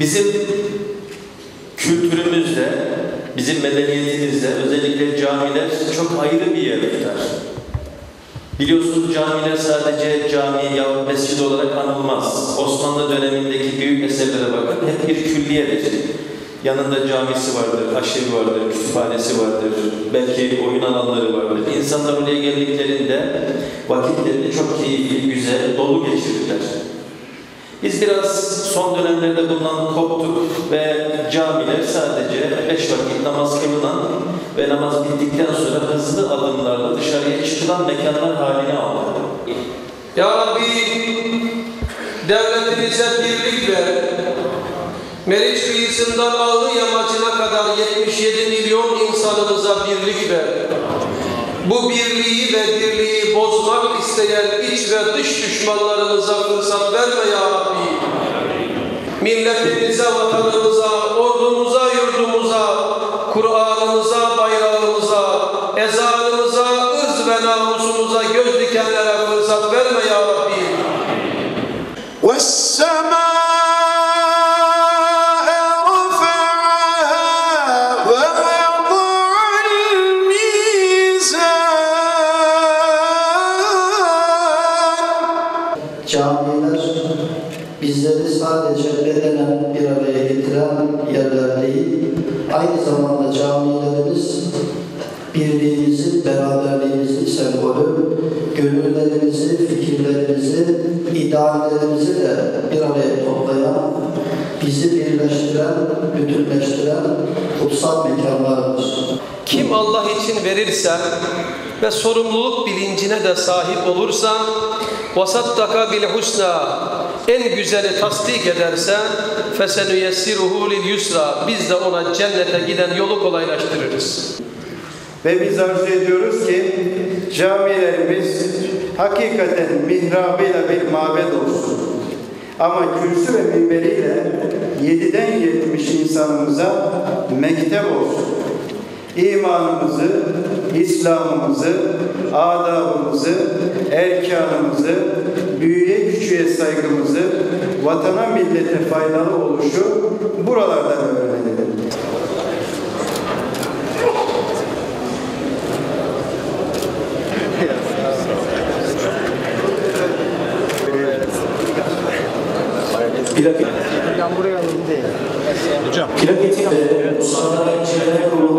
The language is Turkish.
Bizim kültürümüzde, bizim medeniyetimizde özellikle camiler çok ayrı bir yer tutar. Biliyorsunuz camiler sadece cami yahut mescid olarak anılmaz. Osmanlı dönemindeki büyük eserlere bakın hep bir külliyedir. Yanında camisi vardır, aşevi vardır, kütüphanesi vardır, belki oyun alanları vardır. İnsanlar oraya geldiklerinde vakitlerini çok keyifli, güzel, dolu geçirirler. Biz biraz son dönemlerde bundan koptuk ve camiler sadece beş vakit namaz kılınan ve namaz bittikten sonra hızlı adımlarla dışarıya çıkılan mekanlar haline aldı. Ya Rabbi devletimize birlik ver. Meriç kıyısından Ağlı yamacına kadar 77 milyon insanımıza birlik ver. Bu birliği ve dirliği bozmak isteyen iç ve dış düşmanlarımıza fırsat verme ya Rabbi. Milletimize, vatanımıza, ezanımıza, ırz ve namusumuza göz dikenlere fırsat verme ya Rabbi. والسماء رفعها ووضع الميزان Camiler bizleri sadece bedenen bir araya getiren yerler değil, aynı zamanda camilerimiz birliğimizin, beraberliğimizin sembolü, gönüllerimizi, fikirlerimizi, ideallerimizi de bir araya toplayan, bizi birleştiren, bütünleştiren kutsal mekanlardır. Kim Allah için verirse ve sorumluluk bilincine de sahip olursa bil husna en güzeli tasdik ederse fesenüyessiruhu lil yusra biz de ona cennete giden yolu kolaylaştırırız. Ve biz arzu ediyoruz ki camilerimiz hakikaten mihrabıyla bir mabed olsun. Ama kürsü ve minberiyle 7'den 70 insanımıza mektep olsun. İmanımızı, İslam'ımızı, adabımızı, erkanımızı, büyüye küçüğe saygımızı, vatana millete faydalı oluşu buralardan öğrenelim. Plak, Hocam. Plak etik, e, Mustafa Cennet Kurulu